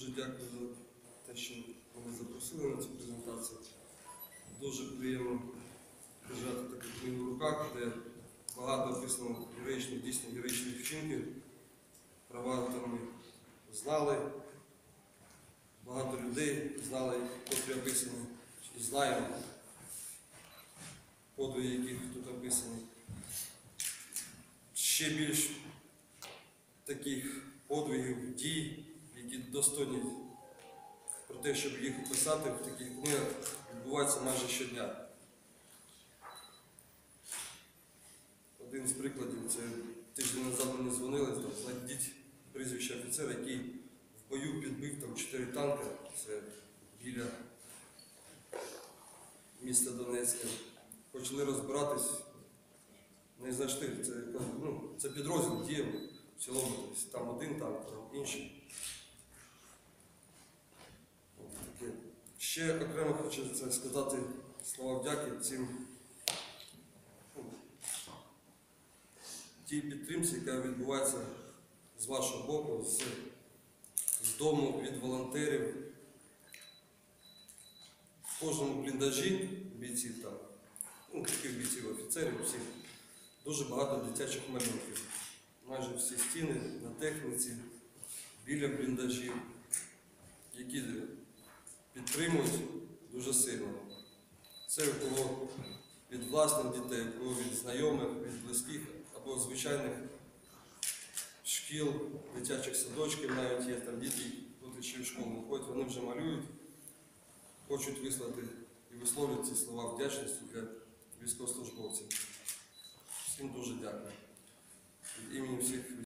Дуже дякую за те, що мене запросили на цю презентацію. Дуже приємно держати таку книгу в руках, де багато описано героїчних, дійсно героїчних вчинків. Права там знали, багато людей знали, котрі описані, і знаємо подвиги, яких тут описані. Ще більш таких подвигів, дій, які достойні про те, щоб їх описати в таких книгах, відбувається майже щодня. Один з прикладів це тиждень назад мені дзвонили, там, знайдіть прізвище офіцера, який в бою підбив там чотири танки, це біля міста Донецька. Почали розбиратись, не знайшли. Це, ну, це підрозділ діяв в цілому. Там один танк, там інший. Ще окремо хочу це сказати слова вдяки цим ну, тій підтримці, яка відбувається з вашого боку, з, з дому від волонтерів. В кожному бліндажі бійців там, ну, таких бійців, офіцерів, всіх, дуже багато дитячих малюнків. Майже всі стіни на техніці, біля бліндажів, які підтримують дуже сильно. Це у кого від власних дітей, у кого від знайомих, від близьких або звичайних шкіл, дитячих садочків навіть є там діти, котрі ще в школу ходять, вони вже малюють, хочуть вислати і висловлюють ці слова вдячності для військовослужбовців. Всім дуже дякую.